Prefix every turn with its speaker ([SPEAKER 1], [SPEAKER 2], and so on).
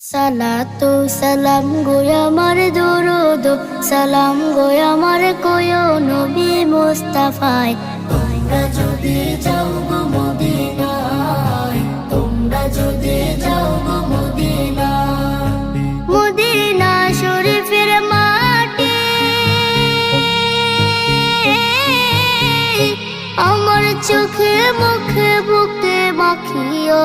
[SPEAKER 1] সালাতু সালাম গোয় আমার দরুদ, সালাম গোয় আমার কোয় নবী মুস্তাফায়। তোমরা যদি যাও গো মদিনায়, তোমরা যদি যাও গো মদিনায়। মদিনা শরীফের মাটি, আমার চোখে মুখে বুকে মাখিও।